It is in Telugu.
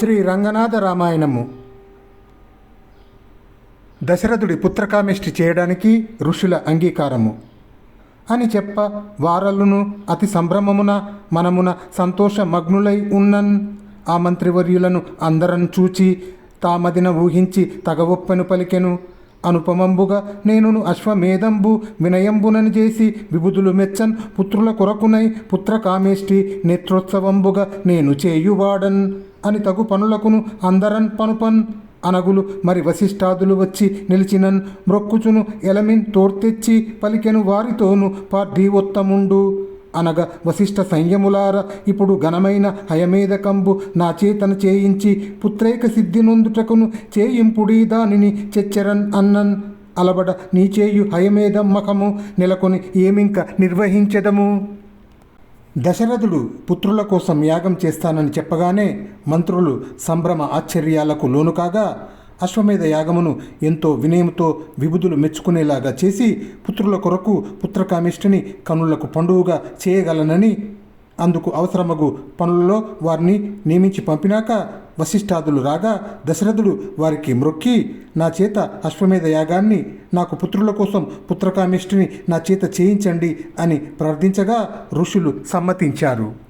శ్రీ రంగనాథ రామాయణము. దశరథుడి పుత్రకామిష్టి చేయడానికి ఋషుల అంగీకారము. అని చెప్ప వారలును అతి సంభ్రమమున మనమున సంతోషమగ్నులై ఉన్నన్. ఆ మంత్రివర్యులను అందరం చూచి తామదిన ఊహించి తగవొప్పెను పలికెను. అనుపమంబుగా నేనును అశ్వమేధంబు వినయంబునని చేసి విభుదులు మెచ్చన్ పుత్రుల కొరకునై పుత్రకామేష్టి నేత్రోత్సవంబుగా నేను చేయువాడన్ అని తగు పనులకును అందరన్ పనుపన్ అనగులు మరి వశిష్ఠాదులు వచ్చి నిలిచినన్ మ్రొక్కుచును ఎలమిన్ తోర్తెచ్చి పలికెను వారితోను పార్థీవోత్తముండు అనగా వశిష్ఠ సైన్యములార ఇప్పుడు ఘనమైన హయమేధకంబు నా చేతన చేయించి పుత్రైక సిద్ధి నొందుటకును చేయింపుడి దానిని చెచ్చరన్ అన్నన్ అలబడ నీ చేయు హయమేధం మఖము నెలకొని ఏమింక నిర్వహించదము? దశరథుడు పుత్రుల కోసం యాగం చేస్తానని చెప్పగానే మంత్రులు సంభ్రమ ఆశ్చర్యాలకు లోను కాగా అశ్వమేధ యాగమును ఎంతో వినయముతో విభుదులు మెచ్చుకునేలాగా చేసి పుత్రుల కొరకు పుత్రకామిష్టిని కనులకు పండువుగా చేయగలనని అందుకు అవసరమగు పనులలో వారిని నియమించి పంపినాక వశిష్ఠాదులు రాగా దశరథుడు వారికి మ్రొక్కి నా చేత అశ్వమేధ యాగాన్ని నాకు పుత్రుల కోసం పుత్రకామిష్టిని నా చేత చేయించండి అని ప్రార్థించగా ఋషులు సమ్మతించారు.